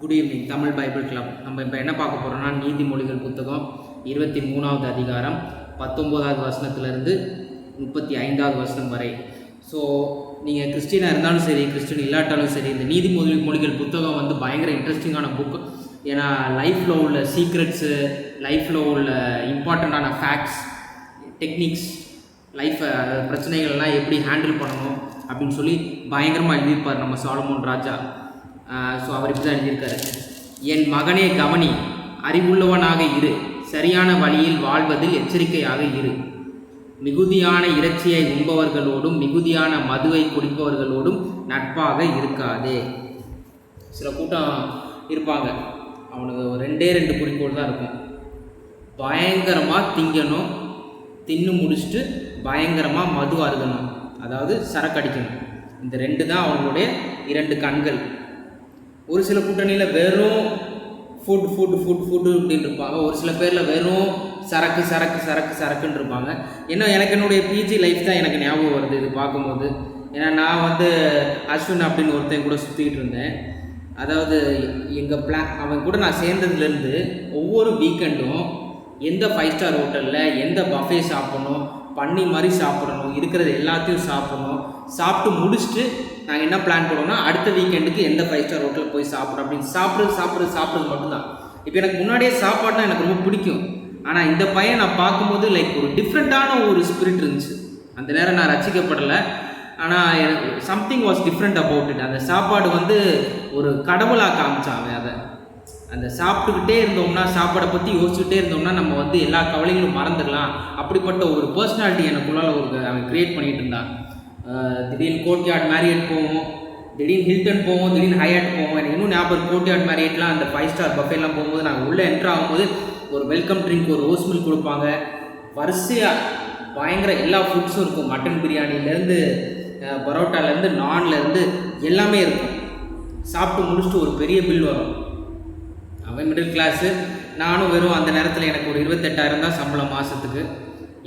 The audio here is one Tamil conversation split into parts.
Good evening Tamil Bible club நம்ம இப்போ என்ன பார்க்க போகிறோம்னா நீதிமொழிகள் புத்தகம் இருபத்தி மூணாவது அதிகாரம் பத்தொம்போதாவது வசனத்துலேருந்து முப்பத்தி ஐந்தாவது வசனம் வரை. ஸோ நீங்கள் கிறிஸ்டினாக இருந்தாலும் சரி கிறிஸ்டின் இல்லாட்டாலும் சரி இந்த நீதிமொழி மொழிகள் புத்தகம் வந்து பயங்கர இன்ட்ரெஸ்டிங்கான புக் ஏன்னா லைஃப்பில் உள்ள சீக்ரெட்ஸு லைஃப்பில் உள்ள இம்பார்ட்டண்ட்டான ஃபேக்ட்ஸ் டெக்னிக்ஸ் லைஃப்பை பிரச்சனைகள்லாம் எப்படி ஹேண்டில் பண்ணணும் அப்படின்னு சொல்லி பயங்கரமாக எழுதியிருப்பார் நம்ம சாலமோன் ராஜா. ஸோ அவர் இப்படி தான் எழுதியிருக்காரு. என் மகனே கவனி அறிவுள்ளவனாக இரு. சரியான வழியில் வாழ்வதில் எச்சரிக்கையாக இரு. மிகுதியான இறைச்சியை உண்பவர்களோடும் மிகுதியான மதுவை குடிப்பவர்களோடும் நட்பாக இருக்காதே. சில கூட்டம் இருப்பாங்க. அவனுக்கு ஒரு ரெண்டே ரெண்டு குறிக்கோள் தான் இருக்கும். பயங்கரமாக திங்கணும் தின்னு முடிச்சுட்டு பயங்கரமாக மது அருகணும் அதாவது சரக்கு அடிக்கணும். இந்த ரெண்டு தான் அவங்களுடைய இரண்டு கண்கள். ஒரு சில கூட்டணியில் வெறும் ஃபுட் ஃபுட் ஃபுட் ஃபுட்டு அப்படின்னு இருப்பாங்க. ஒரு சில பேரில் வெறும் சரக்கு சரக்கு சரக்கு சரக்குன்னு இருப்பாங்க. ஏன்னா எனக்கு என்னுடைய பிஜி லைஃப் தான் எனக்கு ஞாபகம் வருது இது பார்க்கும்போது. ஏன்னா நான் வந்து அஸ்வின் அப்படின்னு ஒருத்தன் கூட சுற்றிக்கிட்டு இருந்தேன். அதாவது எங்கள் பிளான் அவன் கூட நான் சேர்ந்ததுலேருந்து ஒவ்வொரு வீக்கெண்டும் எந்த ஃபைவ் ஸ்டார் ஹோட்டலில் எந்த பஃபே சாப்பிடணும் பண்ணி மாதிரி சாப்பிடணும் இருக்கிறது எல்லாத்தையும் சாப்பிடணும். சாப்பிட்டு முடிச்சுட்டு நாங்கள் என்ன பிளான் பண்ணுவோம்னா அடுத்த வீக்கெண்டுக்கு எந்த ஃபைவ் ஸ்டார் ஹோட்டலில் போய் சாப்பிட்றோம் அப்படின்னு சாப்பிட்றது சாப்பிட்றது சாப்பிட்றது மட்டும்தான். இப்போ எனக்கு முன்னாடியே சாப்பாடுனா எனக்கு ரொம்ப பிடிக்கும். ஆனால் இந்த பையன் நான் பார்க்கும்போது லைக் ஒரு டிஃப்ரெண்ட்டான ஒரு ஸ்பிரிட் இருந்துச்சு. அந்த நேரம் நான் ரசிக்கப்படலை. ஆனால் எனக்கு something was different about it அந்த சாப்பாடு வந்து ஒரு கடவுளாக காமிச்சாங்க அதை. அந்த சாப்பிட்டுக்கிட்டே இருந்தோம்னா சாப்பாடை பற்றி யோசிச்சுக்கிட்டே இருந்தோம்னா நம்ம வந்து எல்லா கவலைகளும் மறந்துடலாம். அப்படிப்பட்ட ஒரு பர்சனாலிட்டி எனக்குள்ளால் ஒரு அவன் க்ரியேட் பண்ணிகிட்டு இருந்தான். திடீர்னு திடீர்னு கோர்ட்யார்ட் மேரியட் போவோம் திடீர்னு ஹில்டன் போவோம் திடீர்னு ஹையாட் போவோம். எனக்கு இன்னும் ஞாபகம் கோர்ட்யார்ட் மேரியட்லாம் அந்த ஃபைவ் ஸ்டார் பஃபேலாம் போகும்போது நாங்கள் உள்ளே என்ட்ரு ஆகும்போது ஒரு வெல்கம் ட்ரிங்க் ஒரு ரோஸ் மில்க் கொடுப்பாங்க. வரிசையாக பயங்கர எல்லா ஃபுட்ஸும் இருக்கும். மட்டன் பிரியாணிலேருந்து பரோட்டாலேருந்து நான்லேருந்து எல்லாமே இருக்கும். சாப்பிட்டு முடிச்சுட்டு ஒரு பெரிய பில் வரும். அவன் மிடில் கிளாஸு நானும் வெறும் அந்த நேரத்தில் எனக்கு ஒரு இருபத்தெட்டாயிரம் தான் சம்பளம் மாதத்துக்கு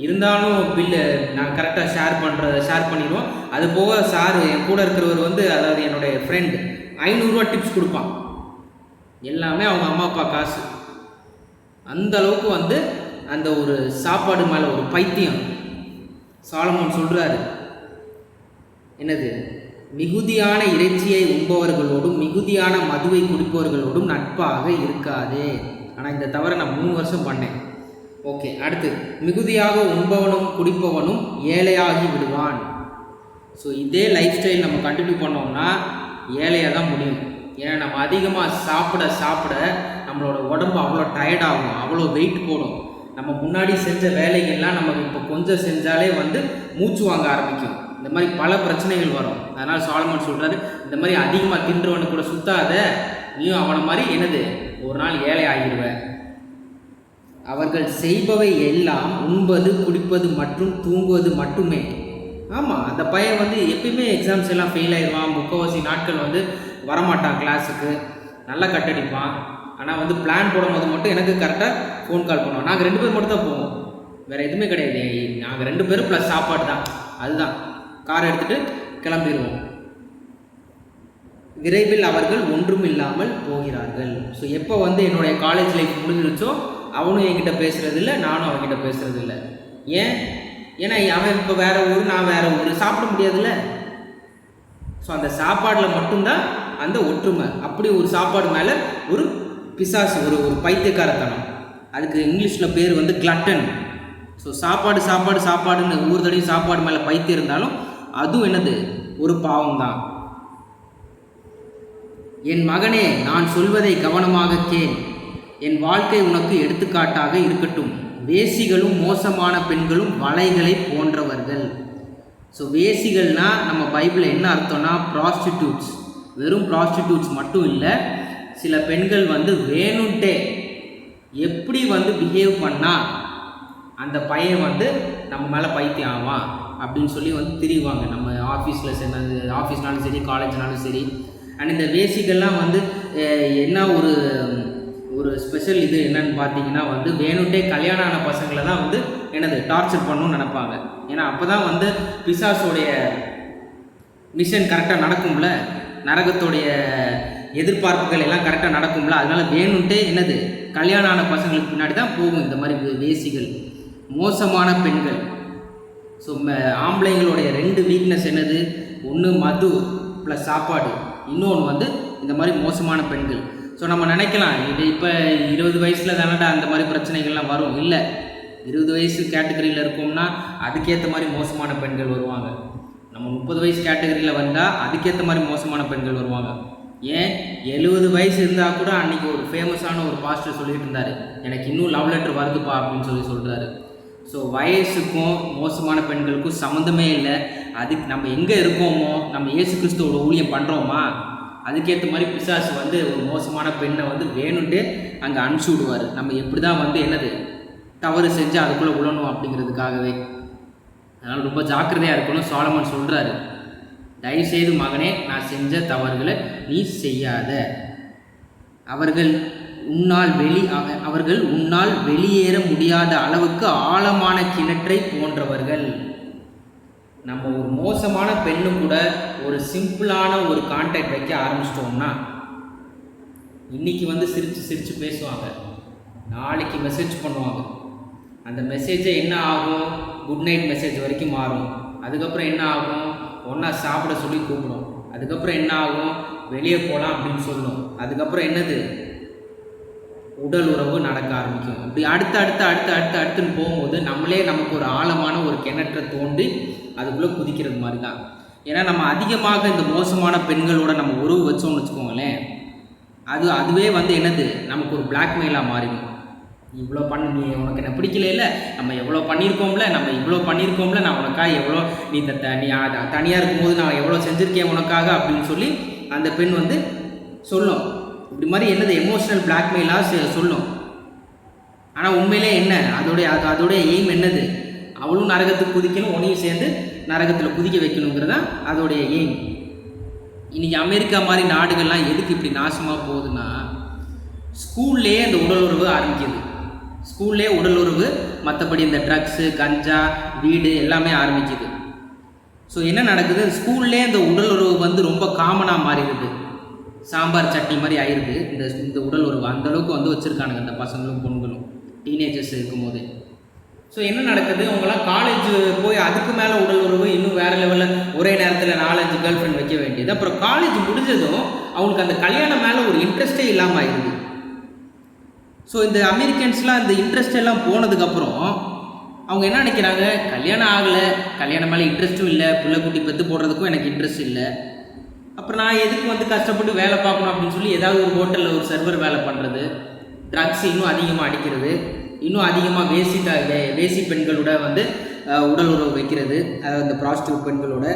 இருந்தாலும் பில்லு நான் கரெக்டாக ஷேர் பண்ணுறத ஷேர் பண்ணிடுவோம். அது போக சார் என் கூட இருக்கிறவர் வந்து அதாவது என்னுடைய ஃப்ரெண்டு ஐநூறுரூவா டிப்ஸ் கொடுப்பான். எல்லாமே அவங்க அம்மா அப்பா காசு. அந்த அளவுக்கு வந்து அந்த ஒரு சாப்பாடு மேலே ஒரு பைத்தியம். சாலமோன் சொல்கிறாரு என்னது? மிகுதியான இறைச்சியை உண்பவர்களோடும் மிகுதியான மதுவை குடிப்பவர்களோடும் நட்பாக இருக்காதே. ஆனால் இந்த தவிர நான் மூணு வருஷம் பண்ணேன். ஓகே அடுத்து. மிகுதியாக உண்பவனும் குடிப்பவனும் ஏழையாகி விடுவான். ஸோ இதே லைஃப் ஸ்டைல் நம்ம கண்டினியூ பண்ணோம்னா ஏழையாக தான் முடியும். ஏன்னா நம்ம அதிகமாக சாப்பிட சாப்பிட நம்மளோட உடம்பு அவ்வளோ டயர்ட் ஆகும் அவ்வளோ வெயிட் போடும். நம்ம முன்னாடி செஞ்ச வேலைகள்லாம் நமக்கு இப்போ கொஞ்சம் செஞ்சாலே வந்து மூச்சு வாங்க ஆரம்பிக்கும். இந்த மாதிரி பல பிரச்சனைகள் வரும். அதனால் சாலமன் சொல்கிறாரு இந்த மாதிரி அதிகமாக தின்றவனு கூட சுத்தாத நீயும் அவனை மாதிரி என்னது? ஒரு நாள் ஏழை ஆகிடுவேன் அவர்கள் செய்பவை எல்லாம் உண்பது குடிப்பது மற்றும் தூங்குவது மட்டுமே. ஆமாம் அந்த பையன் வந்து எப்பயுமே எக்ஸாம்ஸ் எல்லாம் ஃபெயில் ஆயிடுவான். முக்கவாசி நாட்கள் வந்து வரமாட்டான் கிளாஸுக்கு நல்லா கட்டடிப்பான் ஆனால் வந்து பிளான் போடும்போது மட்டும் எனக்கு கரெக்டாக ஃபோன் கால் பண்ணுவோம் நாங்கள் ரெண்டு பேர் மட்டும் தான் போவோம். வேறு எதுவுமே கிடையாது. நாங்கள் ரெண்டு பேரும் ப்ளஸ் சாப்பாடு தான். அதுதான். கார் எடுத்துகிட்டு கிளம்பிடுவோம். விரைவில் அவர்கள் ஒன்றும் இல்லாமல் போகிறார்கள். ஸோ எப்போ வந்து என்னுடைய காலேஜ் லைஃப் முடிஞ்சிருச்சோ அவனும் என்கிட்ட பேசுகிறதில்ல நானும் அவன்கிட்ட பேசுகிறதில்ல ஏன்? ஏன்னா அவன் இப்போ வேறு ஊர் நான் வேற ஊர். சாப்பிட முடியாதுல்ல? ஸோ அந்த சாப்பாடில் மட்டும்தான் அந்த ஒற்றுமை. அப்படி ஒரு சாப்பாடு மேலே ஒரு பிசாசு ஒரு ஒரு பைத்தியக்காரத்தனம். அதுக்கு இங்கிலீஷில் பேர் வந்து கிளட்டன் ஸோ சாப்பாடு சாப்பாடு சாப்பாடுன்னு ஒவ்வொரு தடையும் சாப்பாடு மேலே பைத்தியம் இருந்தாலும் அதுவும் என்னது? ஒரு பாவம் தான் என் மகனே நான் சொல்வதை கவனமாக கேன் என் வாழ்க்கை உனக்கு எடுத்துக்காட்டாக இருக்கட்டும். வேசிகளும் மோசமான பெண்களும் வலைகளை போன்றவர்கள். ஸோ வேசிகள்னால் நம்ம பைபிளில் என்ன அர்த்தம்னா ப்ராஸ்டிடியூட்ஸ் வெறும் ப்ராஸ்டிடியூட்ஸ் மட்டும் இல்லை சில பெண்கள் வந்து வேணுன்ட்டே எப்படி வந்து பிஹேவ் பண்ணால் அந்த பையன் வந்து நம்ம மேலே பைத்தியம் ஆவான் அப்படின்னு சொல்லி வந்து திரிவாங்க. நம்ம ஆஃபீஸில் சேர்ந்தது ஆஃபீஸ்னாலும் சரி காலேஜ்னாலும் சரி. அண்ட் இந்த வேசிகள்லாம் வந்து என்ன ஒரு ஒரு ஸ்பெஷல் இது என்னன்னு பார்த்தீங்கன்னா வந்து வேணுன்ட்டே கல்யாணம் ஆன பசங்களை தான் வந்து என்னது டார்ச்சர் பண்ணணும்னு நினைப்பாங்க. ஏன்னா அப்போ தான் வந்து பிசாஸோடைய மிஷன் கரெக்டாக நடக்கும்ல? நரகத்தோடைய எதிர்பார்ப்புகள் எல்லாம் கரெக்டாக நடக்கும்ல? அதனால் வேணும்ட்டே என்னது கல்யாணம் ஆன பசங்களுக்கு பின்னாடி தான் போகும் இந்த மாதிரி வேசிகள். மோசமான பெண்கள். ஸோ ஆம்பளைங்களுடைய ரெண்டு வீக்னஸ் என்னது? ஒன்று மது ப்ளஸ் சாப்பாடு. இன்னொன்று வந்து இந்த மாதிரி மோசமான பெண்கள். ஸோ நம்ம நினைக்கலாம் இது இப்போ இருபது வயசில் தானடா அந்த மாதிரி பிரச்சனைகள்லாம் வரும். இல்லை இருபது வயசு கேட்டகரியில் இருக்கோம்னா அதுக்கேற்ற மாதிரி மோசமான பெண்கள் வருவாங்க. நம்ம முப்பது வயசு கேட்டகரியில் வந்தால் அதுக்கேற்ற மாதிரி மோசமான பெண்கள் வருவாங்க. ஏன்? எழுபது வயசு இருந்தால் கூட அன்றைக்கி ஒரு ஃபேமஸான ஒரு பாஸ்டர் சொல்லிட்டு இருந்தார். எனக்கு இன்னும் லவ் லெட்டர் வருதுப்பா அப்படின்னு சொல்லி சொல்கிறாரு ஸோ வயசுக்கும் மோசமான பெண்களுக்கும் சம்மந்தமே இல்லை. அதுக்கு நம்ம எங்கே இருக்கோமோ நம்ம இயேசு கிறிஸ்துவோட ஊழியம் பண்ணுறோமா அதுக்கேற்ற மாதிரி பிசாசு வந்து ஒரு மோசமான பெண்ணை வந்து வேணும்ட்டு அங்கே அனுப்பிச்சி விடுவார். நம்ம எப்படி தான் வந்து என்னது தவறு செஞ்சு அதுக்குள்ளே உழணும் அப்படிங்கிறதுக்காகவே. அதனால் ரொம்ப ஜாக்கிரதையாக இருக்கணும் சோழமன் சொல்கிறாரு தயவுசெய்து மகனே நான் செஞ்ச தவறுகளை நீ செய்யாத. அவர்கள் உன்னால் வெளி அவ- அவர்கள் உன்னால் வெளியேற முடியாத அளவுக்கு ஆழமான கிணற்றை போன்றவர்கள். நம்ம ஒரு மோசமான பெண்ணு கூட ஒரு சிம்பிளான ஒரு கான்டாக்ட் வைக்க ஆரம்பிச்சிட்டோம்னா இன்னைக்கு வந்து சிரித்து சிரித்து பேசுவாங்க. நாளைக்கு மெசேஜ் பண்ணுவாங்க. அந்த மெசேஜை என்ன ஆகும்? குட் நைட் மெசேஜ் வரைக்கும் மாறும். அதுக்கப்புறம் என்ன ஆகும்? ஒன்றா சாப்பிட சொல்லி கூப்பிடும். அதுக்கப்புறம் என்ன ஆகும்? வெளியே போகலாம் அப்படின்னு சொல்லும். அதுக்கப்புறம் என்னது? உடல் உறவு நடக்க ஆரம்பிக்கும். இப்படி அடுத்து அடுத்து அடுத்து அடுத்து அடுத்துன்னு போகும்போது நம்மளே நமக்கு ஒரு ஆழமான ஒரு கிணற்றை தோண்டி அதுக்குள்ளே குதிக்கிறது மாதிரி தான் ஏன்னா நம்ம அதிகமாக இந்த மோசமான பெண்களோட நம்ம உறவு வச்சோம்னு வச்சுக்கோங்களேன் அது அதுவே வந்து என்னது? நமக்கு ஒரு பிளாக்மெயிலாக மாறிடும். இவ்வளோ பண்ண நீ உனக்கு என்ன பிடிக்கல இல்லை நம்ம எவ்வளோ பண்ணியிருக்கோம்ல? நம்ம இவ்வளோ பண்ணியிருக்கோம்ல? நான் உனக்காக எவ்வளோ நீ இந்த த- நீ தனியாக இருக்கும்போது நான் எவ்வளோ செஞ்சுருக்கேன் உனக்காக அப்படின்னு சொல்லி அந்த பெண் வந்து சொல்லும். இப்படி மாதிரி என்னது எமோஷனல் பிளாக்மெயிலாக சொல்லும். ஆனால் உண்மையிலே என்ன? அதோடைய அது அதோடைய எய்ம் என்னது? அவளும் நரகத்துக்கு குதிக்கணும் உனையும் சேர்ந்து நரகத்தில் குதிக்க வைக்கணுங்கிறது தான் அதோடைய எய்ம் இன்னைக்கு அமெரிக்கா மாதிரி நாடுகள்லாம் எதுக்கு இப்படி நாசமாக போகுதுன்னா ஸ்கூல்லேயே இந்த உடல் உறவு ஆரம்பிக்குது. ஸ்கூல்லேயே உடல் உறவு மற்றபடி இந்த ட்ரக்ஸு கஞ்சா வீடு எல்லாமே ஆரம்பிக்குது. ஸோ என்ன நடக்குது? ஸ்கூல்லே இந்த உடல் உறவு வந்து ரொம்ப காமனாக மாறிடுது. சாம்பார் சட்னி மாதிரி ஆயிருக்கு. இந்த இந்த உடல் உறவு. அந்த அளவுக்கு வந்து வச்சுருக்கானுங்க அந்த பசங்களும் பொண்களும். டீனேஜர்ஸ் இருக்கும்போது. ஸோ என்ன நடக்குது? அவங்களாம் காலேஜ் போய் அதுக்கு மேலே உடல் உறவு இன்னும் வேறு லெவலில் ஒரே நேரத்தில் நாலஞ்சு கேர்ள் ஃப்ரெண்ட் வைக்க வேண்டியது. அப்புறம் காலேஜ் முடிஞ்சதும் அவங்களுக்கு அந்த கல்யாணம் மேலே ஒரு இன்ட்ரெஸ்டே இல்லாமல் ஆயிடுது. ஸோ இந்த அமெரிக்கன்ஸ்லாம் இந்த இன்ட்ரெஸ்ட் எல்லாம் போனதுக்கப்புறம் அவங்க என்ன நினைக்கிறாங்க? கல்யாணம் ஆகலை. கல்யாணம் மேலே இன்ட்ரெஸ்ட்டும் இல்லை. பிள்ளை குட்டி பெற்று போடுறதுக்கும் எனக்கு இன்ட்ரெஸ்ட் இல்லை. அப்புறம் நான் எதுக்கு வந்து கஷ்டப்பட்டு வேலை பார்க்கணும் அப்படின்னு சொல்லி ஏதாவது ஒரு ஹோட்டலில் ஒரு சர்வர் வேலை பண்ணுறது ட்ரக்ஸ் இன்னும் அதிகமாக அடிக்கிறது. இன்னும் அதிகமாக வேசி வேசி பெண்களோட வந்து உடல் உறவு வைக்கிறது. அந்த ப்ராஸ்டியூட் பெண்களோட.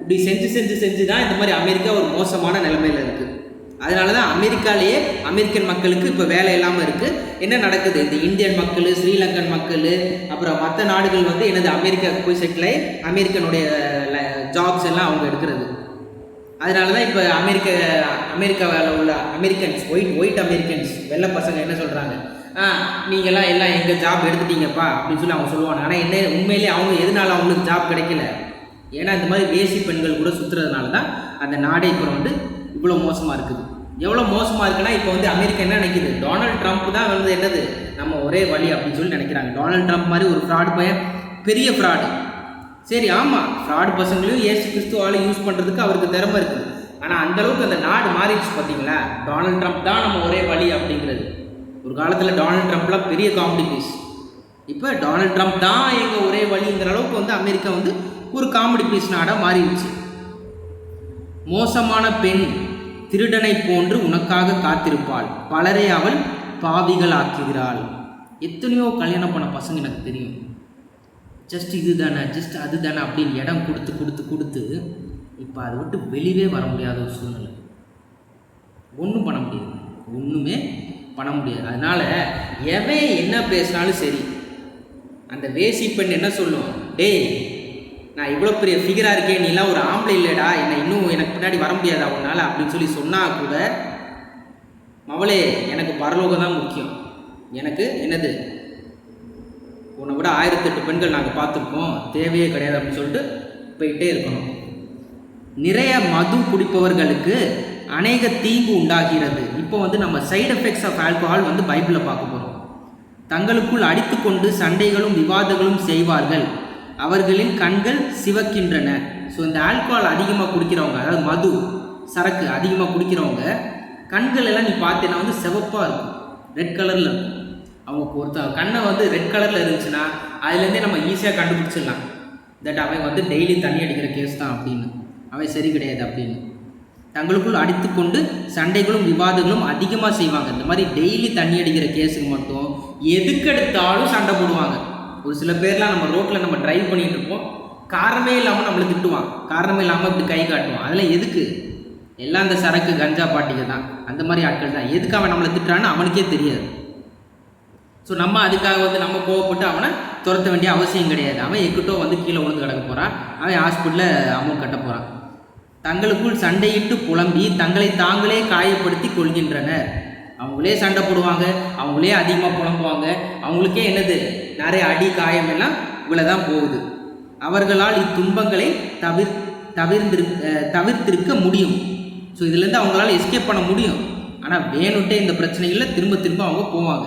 இப்படி செஞ்சு செஞ்சு செஞ்சு தான் இந்த மாதிரி அமெரிக்கா ஒரு மோசமான நிலைமையில் இருக்குது அதனால தான் அமெரிக்காலேயே அமெரிக்கன் மக்களுக்கு இப்போ வேலை இல்லாமல் இருக்குது என்ன நடக்குது? இந்த இந்தியன் மக்கள் ஸ்ரீலங்கன் மக்கள் அப்புறம் மற்ற நாடுகள் வந்து எனது அமெரிக்காவுக்கு போய் செட்டில் ஆகி அமெரிக்கனுடைய ஜாப்ஸ் எல்லாம் அவங்க எடுக்கிறது. அதனால தான் இப்போ அமெரிக்க அமெரிக்காவில் உள்ள அமெரிக்கன்ஸ் ஒயிட் ஒயிட் அமெரிக்கன்ஸ் வெள்ளை பசங்க என்ன சொல்கிறாங்க ஆ நீங்கள்லாம் எல்லாம் எங்கள் ஜாப் எடுத்துட்டீங்கப்பா அப்படின்னு சொல்லி அவங்க சொல்லுவாங்க. ஆனால் என்ன உண்மையிலேயே அவங்க எதனால அவங்களுக்கு ஜாப் கிடைக்கல? ஏன்னா இந்த மாதிரி வேசி பெண்கள் கூட சுற்றுறதுனால தான் அந்த நாடே இப்போ வந்து இவ்வளோ மோசமாக இருக்குது. எவ்வளோ மோசமாக இருக்குன்னா இப்போ வந்து அமெரிக்கா என்ன நினைக்குது? டொனால்ட் ட்ரம்ப் தான் வந்து என்னது? நம்ம ஒரே வழி அப்படின்னு சொல்லி நினைக்கிறாங்க. டொனால்ட் ட்ரம்ப் மாதிரி ஒரு ஃப்ராட் பையன் பெரிய ஃப்ராடு சரி ஆமாம் ஃப்ராட் பசங்களையும் ஏசு கிறிஸ்துவால யூஸ் பண்ணுறதுக்கு அவருக்கு திறமை இருக்குது. ஆனால் அந்த அளவுக்கு அந்த நாடு மாறிடுச்சு பார்த்தீங்களா? டொனால்ட் ட்ரம்ப் தான் நம்ம ஒரே வழி அப்படிங்கிறது. ஒரு காலத்தில் டொனால்ட் ட்ரம்ப்லாம் பெரிய காமெடி பீஸ் இப்போ டொனால்ட் ட்ரம்ப் தான் எங்கள் ஒரே வழிங்கிற அளவுக்கு வந்து அமெரிக்கா வந்து ஒரு காமெடி பீஸ் நாடாக மாறிடுச்சு. மோசமான பெண் திருடனை போன்று உனக்காக காத்திருப்பாள். பலரை அவள் பாவிகள் ஆக்குகிறாள் எத்தனையோ கல்யாணம் பண்ண பசங்க எனக்கு தெரியும். ஜஸ்ட் இது தானே ஜஸ்ட் அது தானே அப்படின்னு இடம் கொடுத்து கொடுத்து கொடுத்து இப்போ அதை விட்டு வெளியே வர முடியாத ஒரு சூழ்நிலை. ஒன்றும் பண்ண முடியாது. ஒன்றுமே பண்ண முடியாது. அதனால் எவன் என்ன பேசினாலும் சரி அந்த வேசி பெண் என்ன சொல்லும்? டேய் நான் இவ்வளோ பெரிய ஃபிகராக இருக்கேன். நீலாம் ஒரு ஆம்பளை இல்லைடா. என்னை இன்னும் எனக்கு பின்னாடி வர முடியாதா உன்னால்? அப்படின்னு சொல்லி சொன்னால் கூட மவளே எனக்கு பரலோகம் தான் முக்கியம். எனக்கு என்னது? உன்னை விட ஆயிரத்தெட்டு பெண்கள் நாங்கள் பார்த்துருக்கோம். தேவையே கிடையாது அப்படின்னு சொல்லிட்டு போயிட்டே இருக்கணும். நிறைய மது குடிப்பவர்களுக்கு அநேக தீங்கு உண்டாகிறது. இப்போ வந்து நம்ம சைடு எஃபெக்ட்ஸ் ஆஃப் ஆல்கோஹால் வந்து பைபிளில் பார்க்க போகிறோம் தங்களுக்குள் அடித்துக்கொண்டு சண்டைகளும் விவாதங்களும் செய்வார்கள். அவர்களின் கண்கள் சிவக்கின்றன. ஸோ இந்த ஆல்கோஹால் அதிகமாக குடிக்கிறவங்க அதாவது மது சரக்கு அதிகமாக குடிக்கிறவங்க கண்கள் எல்லாம் நீ பார்த்தேன்னா வந்து சிவப்பாக இருக்கும். ரெட் கலரில் இருக்கும். அவங்க ஒருத்தன் கண்ணை வந்து ரெட் கலரில் இருந்துச்சுன்னா அதுலேருந்தே நம்ம ஈஸியாக கண்டுபிடிச்சிடலாம். தட் அவன் வந்து டெய்லி தண்ணி அடிக்கிற கேஸ் தான் அப்படின்னு. அவன் சரி கிடையாது அப்படின்னு. தங்களுக்குள் அடித்துக்கொண்டு சண்டைகளும் விவாதங்களும் அதிகமாக செய்வாங்க. இந்த மாதிரி டெய்லி தண்ணி அடிக்கிற கேஸுக்கு மட்டும் எதுக்கெடுத்தாலும் சண்டை போடுவாங்க. ஒரு சில பேர்லாம் நம்ம ரோட்டில் நம்ம டிரைவ் பண்ணிட்டு இருப்போம். காரணமே இல்லாமல் நம்மளை திட்டுவான். காரணமே இல்லாமல் இப்படி கை காட்டுவான். அதெல்லாம் எதுக்கு? எல்லாம் அந்த சரக்கு கஞ்சா பாட்டிங்க தான். அந்த மாதிரி ஆட்கள் தான். எதுக்கு அவன் நம்மளை திட்டுறான்னு அவனுக்கே தெரியாது. ஸோ நம்ம அதுக்காக வந்து நம்ம கோவப்பட்டு அவனை துரத்த வேண்டிய அவசியம் கிடையாது. அவன் எக்கிட்டோ வந்து கீழே விழுந்து கிடக்க போகிறான் அவன் ஹாஸ்பிட்டலில் அமௌண்ட் கட்ட போகிறான் தங்களுக்குள் சண்டையிட்டு புலம்பி தங்களை தாங்களே காயப்படுத்தி கொள்கின்றனர். அவங்களே சண்டை போடுவாங்க. அவங்களே அதிகமாக புலம்புவாங்க. அவங்களுக்கே என்னது? நிறைய அடி காயம் எல்லாம் இவ்வளோ தான் போகுது. அவர்களால் இத்துன்பங்களை தவிர் தவிர்ந்திரு தவிர்த்திருக்க முடியும். ஸோ இதுலேருந்து அவங்களால எஸ்கேப் பண்ண முடியும். ஆனால் வேணுட்டே இந்த பிரச்சனைகளில் திரும்ப திரும்ப அவங்க போவாங்க.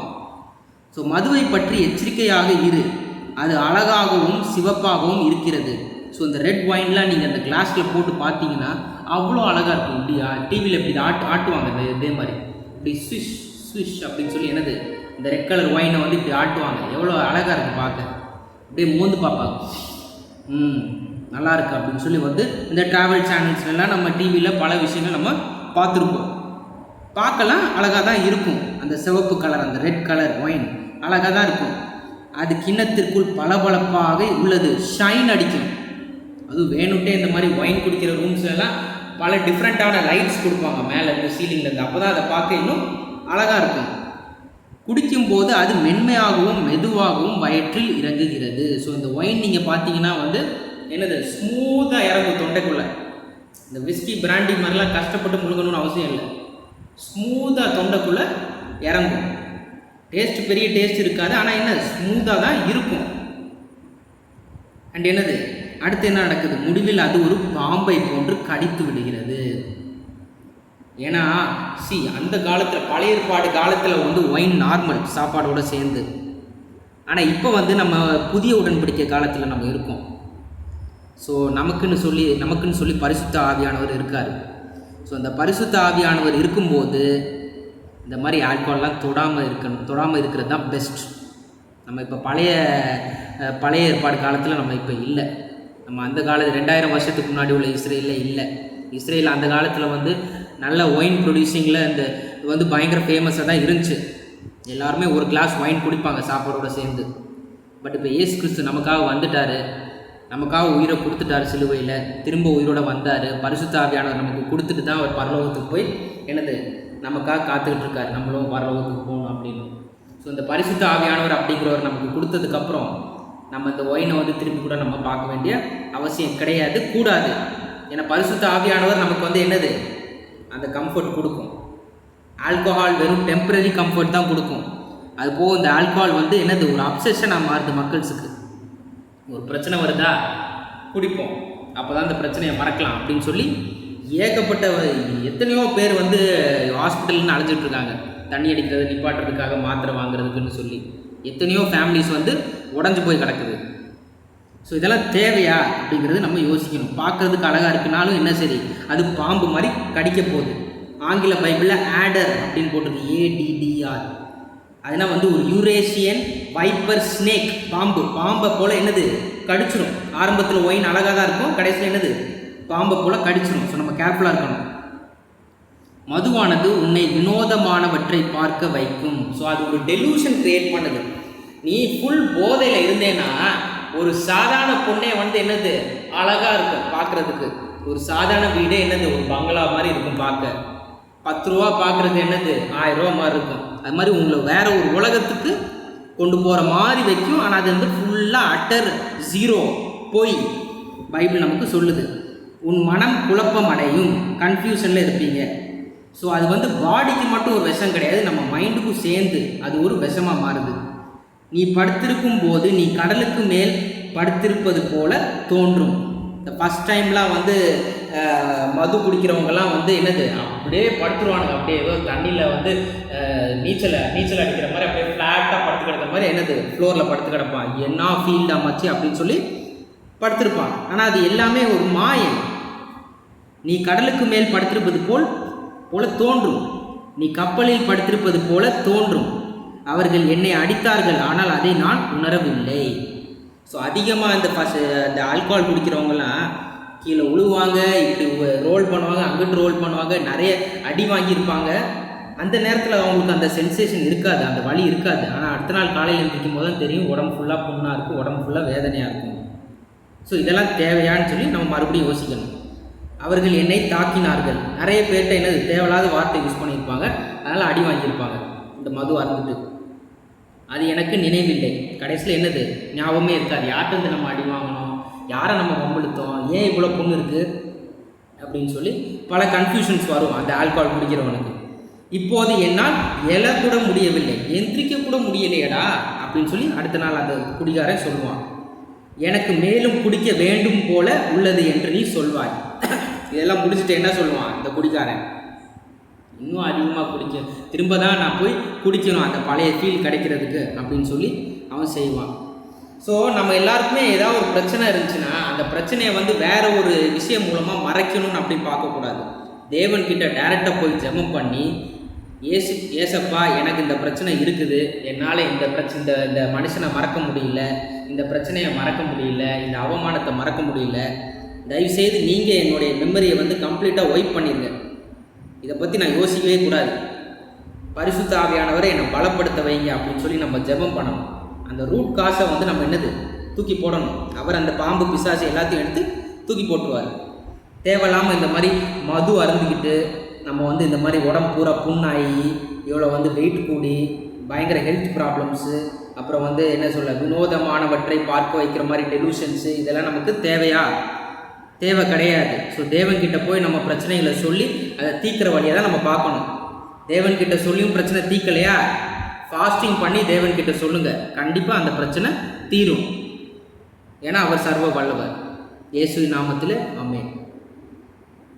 ஸோ மதுவை பற்றி எச்சரிக்கையாக இரு. அது அழகாகவும் சிவப்பாகவும் இருக்கிறது. ஸோ இந்த ரெட் ஒயின்லாம் நீங்கள் அந்த கிளாஸில் போட்டு பார்த்தீங்கன்னா அவ்வளோ அழகாக இருக்கும். இப்படி டிவியில் இப்படி ஆட்டு ஆட்டுவாங்க இந்த இதே மாதிரி. இப்படி ஸ்விஷ் ஸ்விஷ் அப்படின்னு சொல்லி என்னது? இந்த ரெட் கலர் ஒயினை வந்து இப்படி ஆட்டுவாங்க. எவ்வளோ அழகாக இருக்குது பார்க்க. அப்படியே மோந்து பார்ப்பாங்க. ம் நல்லாயிருக்கு அப்படின்னு சொல்லி வந்து இந்த ட்ராவல் சேனல்ஸ்லாம் நம்ம டிவியில் பல விஷயங்கள் நம்ம பார்த்துருப்போம். பார்க்கலாம் அழகாக தான் இருக்கும். அந்த சிவப்பு கலர் அந்த ரெட் கலர் ஒயின் அழகாக தான் இருக்கும். அது கிண்ணத்திற்குள் பளபளப்பாக உள்ளது. ஷைன் அடிக்கும். அதுவும் வேணுட்டே இந்த மாதிரி ஒயின் குடிக்கிற ரூம்ஸ் எல்லாம் பல டிஃப்ரெண்ட்டான லைட்ஸ் கொடுப்பாங்க. மேலே இருந்து சீலிங்லேருந்து அப்போ தான் அதை பார்க்க இன்னும் அழகாக இருக்கும். குடிக்கும்போது அது மென்மையாகவும் மெதுவாகவும் வயிற்றில் இறங்குகிறது. ஸோ இந்த ஒயின் நீங்கள் பார்த்தீங்கன்னா வந்து என்னது? ஸ்மூத்தாக இறங்கும் தொண்டைக்குள்ளே. இந்த விஸ்கி பிராண்டி மாதிரிலாம் கஷ்டப்பட்டு முழுங்கணும்னு அவசியம் இல்லை. ஸ்மூத்தாக தொண்டைக்குள்ளே இறங்கும். டேஸ்ட் பெரிய டேஸ்ட் இருக்காது ஆனால் என்ன ஸ்மூத்தாக தான் இருக்கும். அண்ட் என்னது? அடுத்து என்ன நடக்குது? முடிவில் அது ஒரு பாம்பை போன்று கடித்து விடுகிறது. ஏன்னா சி அந்த காலத்தில் பழைய ஏற்பாடு காலத்தில் வந்து ஒயின் நார்மல் சாப்பாடோடு சேர்ந்து. ஆனால் இப்போ வந்து நம்ம புதிய உடன்படிக்கை காலத்தில் நம்ம இருக்கோம். ஸோ நமக்குன்னு சொல்லி நமக்குன்னு சொல்லி பரிசுத்த ஆவியானவர் இருக்கார். ஸோ அந்த பரிசுத்த ஆவியானவர் இருக்கும்போது இந்த மாதிரி ஆல்கோல்லாம் தொடாமல் இருக்கணும். தொடாமல் இருக்கிறது தான் பெஸ்ட் நம்ம இப்போ பழைய பழைய ஏற்பாடு காலத்தில் நம்ம இப்போ இல்லை. நம்ம அந்த காலத்து ரெண்டாயிரம் வருஷத்துக்கு முன்னாடி உள்ள இஸ்ரேலில் இல்லை. இஸ்ரேல் அந்த காலத்தில் வந்து நல்ல ஒயின் ப்ரொடியூசிங்கில் இந்த இது வந்து பயங்கர ஃபேமஸாக தான் இருந்துச்சு. எல்லாருமே ஒரு கிளாஸ் ஒயின் குடிப்பாங்க சாப்பாடோட சேர்ந்து. பட் இப்போ இயேசு கிறிஸ்து நமக்காக வந்துட்டார். நமக்காக உயிரை கொடுத்துட்டார் சிலுவையில். திரும்ப உயிரோட வந்தார். பரிசுத்த ஆவியானவர் நமக்கு கொடுத்துட்டு தான் அவர் பரலோகத்துக்கு போய் என்னது நமக்காக காத்துக்கிட்டு இருக்காரு நம்மளும் பரலோகத்துக்கு போகணும் அப்படின்னு. ஸோ இந்த பரிசுத்த ஆவியானவர் அப்படிங்கிறவர் நமக்கு கொடுத்ததுக்கப்புறம் நம்ம இந்த ஒயினை வந்து திரும்பி கூட நம்ம பார்க்க வேண்டிய அவசியம் கிடையாது கூடாது. ஏன்னா பரிசுத்த ஆவியானவர் நமக்கு வந்து என்னது? அந்த கம்ஃபர்ட் கொடுக்கும். ஆல்கோஹால் வெறும் டெம்பரரி கம்ஃபர்ட் தான் கொடுக்கும். அது போக இந்த ஆல்கோஹால் வந்து என்னது? ஒரு அப்சஷனாக மாறுது மக்கள்ஸுக்கு. ஒரு பிரச்சனை வருதா? குடிப்போம். அப்போ தான் அந்த பிரச்சனையை மறக்கலாம் அப்படின்னு சொல்லி ஏகப்பட்ட எத்தனையோ பேர் வந்து ஹாஸ்பிட்டல்னு அழைச்சிட்டு இருக்காங்க தண்ணி அடிக்கிறது நிப்பாட்டுறதுக்காக மாத்திரை வாங்குறதுக்குன்னு சொல்லி. எத்தனையோ ஃபேமிலிஸ் வந்து உடஞ்சி போய் கிடக்குது. ஸோ இதெல்லாம் தேவையா அப்படிங்கிறது நம்ம யோசிக்கணும். பார்க்கறதுக்கு அழகாக இருக்குனாலும் என்ன சரி? அது பாம்பு மாதிரி கடிக்க போகுது. ஆங்கில பைபிளில் ஆடர் அப்படின்னு போட்டிருக்கு. ஏடிடிஆர் அதுனா வந்து ஒரு யூரேஷியன் வைப்பர் ஸ்னேக் பாம்பு. பாம்பை போல் என்னது? கடிச்சிடும் ஆரம்பத்தில் ஒயின் அழகாக தான் இருக்கும். கடைசியில் என்னது? பாம்பை போல் கடிச்சிடும் ஸோ நம்ம கேர்ஃபுல்லாக இருக்கணும். மதுவானது உன்னை வினோதமானவற்றை பார்க்க வைக்கும். ஸோ அது ஒரு டெலூஷன் கிரியேட் பண்ணுது. நீ ஃபுல் போதையில் இருந்தேன்னா ஒரு சாதாரண பொண்ணே வந்து என்னது? அழகாக இருக்கும் பார்க்குறதுக்கு. ஒரு சாதாரண வீடே என்னது? ஒரு பங்களா மாதிரி இருக்கும் பார்க்க. பத்து ரூபா பார்க்குறது என்னது? ஆயிரம் ரூபா மாதிரி இருக்கும். அது மாதிரி உங்களை வேற ஒரு உலகத்துக்கு கொண்டு போகிற மாதிரி வைக்கும். ஆனால் அது வந்து ஃபுல்லாக அட்டர் ஜீரோ போய் பைபிள் நமக்கு சொல்லுது. உன் மனம் குழப்பம் அடையும் கன்ஃபியூஷனில் இருப்பீங்க. ஸோ அது வந்து பாடிக்கு மட்டும் ஒரு விஷம் கிடையாது. நம்ம மைண்டுக்கும் சேர்ந்து அது ஒரு விஷமாக மாறுது. நீ படுத்திருக்கும் போது நீ கடலுக்கு மேல் படுத்திருப்பது போல தோன்றும். இந்த ஃபஸ்ட் டைம்லாம் வந்து மது குடிக்கிறவங்கலாம் வந்து என்னது? அப்படியே படுத்துருவானுங்க. அப்படியே ஏதோ தண்ணியில் வந்து நீச்சலை நீச்சல் நீச்சல் அடிக்கிற மாதிரி அப்படியே ஃப்ளாட்டாக படுத்து கிடக்கிற மாதிரி என்னது? ஃப்ளோரில் படுத்து கிடப்பான். என்ன ஃபீல்டாக மச்சி? அப்படின்னு சொல்லி படுத்திருப்பான். ஆனால் அது எல்லாமே ஒரு மாயம் நீ கடலுக்கு மேல் படுத்திருப்பது போல் போல தோன்றும். நீ கப்பலில் படுத்திருப்பது போல தோன்றும். அவர்கள் என்னை அடித்தார்கள் ஆனால் அதை நான் உணரவில்லை. ஸோ அதிகமாக இந்த ஃபஸ்ட் இந்த ஆல்கஹால் குடிக்கிறவங்கலாம் கீழே உழுவாங்க இப்படி ரோல் பண்ணுவாங்க அங்கிட்டு ரோல் பண்ணுவாங்க நிறைய அடி வாங்கியிருப்பாங்க. அந்த நேரத்தில் அவங்களுக்கு அந்த சென்சேஷன் இருக்காது அந்த வழி இருக்காது. ஆனால் அடுத்த நாள் காலையில் எழுந்திரிக்கும் போது தான் தெரியும் உடம்பு ஃபுல்லாக புண்ணாக இருக்கும் உடம்பு ஃபுல்லாக வேதனையாக இருக்கும். ஸோ இதெல்லாம் தேவையான்னு சொல்லி நம்ம மறுபடியும் யோசிக்கணும். அவர்கள் என்னை தாக்கினார்கள். நிறைய பேர்கிட்ட என்னது தேவையில்லாத வார்த்தை யூஸ் பண்ணியிருப்பாங்க. அதனால் அடி வாங்கியிருப்பாங்க. இந்த மது அருந்துட்டு அது எனக்கு நினைவில்லை. கடைசியில் என்னது? ஞாபகமே இருக்காது. யார்கிட்ட நம்ம அடி வாங்கணும் யாரை நம்ம வம்பிழுத்தோம்? ஏன் இவ்வளோ பொண்ணு இருக்குது அப்படின்னு சொல்லி பல கன்ஃபியூஷன்ஸ் வரும் அந்த ஆல்கஹால் குடிக்கிறவனுக்கு. இப்போது என்னால் எலை கூட முடியவில்லை. எந்திரிக்க கூட முடியலையடா அப்படின்னு சொல்லி அடுத்த நாள் அந்த குடிகாரன் சொல்லுவான். எனக்கு மேலும் குடிக்க வேண்டும் போல உள்ளது என்று நீ சொல்வாய். இதெல்லாம் முடிச்சுட்டு என்ன சொல்லுவான் இந்த குடிக்காரன் இன்னும் அதிகமாக குடிக்க திரும்ப தான் நான் போய் குடிக்கணும் அந்த பழைய ஃபீல் கிடைக்கிறதுக்கு அப்படின்னு சொல்லி அவன் செய்வான். ஸோ நம்ம எல்லாருக்குமே ஏதாவது ஒரு பிரச்சனை இருந்துச்சுன்னா அந்த பிரச்சனையை வந்து வேற ஒரு விஷயம் மூலமாக மறைக்கணும்னு அப்படி பார்க்கக்கூடாது. தேவன்கிட்ட டேரெக்டாக போய் ஜெபம் பண்ணி ஏசு ஏசப்பா எனக்கு இந்த பிரச்சனை இருக்குது. என்னால் இந்த பிரச்சனை இந்த இந்த மனுஷனை மறக்க முடியல. இந்த பிரச்சனையை மறக்க முடியல. இந்த அவமானத்தை மறக்க முடியல. தயவுசெய்து நீங்கள் என்னுடைய மெமரியை வந்து கம்ப்ளீட்டாக ஒய்ப் பண்ணிடுங்க இதை பற்றி நான் யோசிக்கவே கூடாது. பரிசுத்த ஆவியானவரை என்னை பலப்படுத்த வைங்க அப்படின்னு சொல்லி நம்ம ஜெபம் பண்ணணும். அந்த ரூட் காசை வந்து நம்ம என்னது? தூக்கி போடணும். அவர் அந்த பாம்பு பிசாசு எல்லாத்தையும் எடுத்து தூக்கி போட்டுருவார். தேவையில்லாமல் இந்த மாதிரி மது அருந்துக்கிட்டு நம்ம வந்து இந்த மாதிரி உடம்பு பூரா புண்ணாகி இவ்வளோ வந்து வெயிட் கூடி பயங்கர ஹெல்த் ப்ராப்ளம்ஸு அப்புறம் வந்து என்ன சொல்ல வினோதமானவற்றை பார்க்க வைக்கிற மாதிரி டெலூஷன்ஸு இதெல்லாம் நமக்கு தேவையா? தேவை கிடையாது. ஸோ தேவன்கிட்ட போய் நம்ம பிரச்சனைகளை சொல்லி அதை தீக்கிற வழியை தான் நம்ம பார்க்கணும். தேவன்கிட்ட சொல்லியும் பிரச்சனை தீர்க்கலையா ஃபாஸ்டிங் பண்ணி தேவன்கிட்ட சொல்லுங்கள் கண்டிப்பாக அந்த பிரச்சனை தீரும். ஏன்னா அவர் சர்வ வல்லவர். இயேசு நாமத்தில் அம்மேன்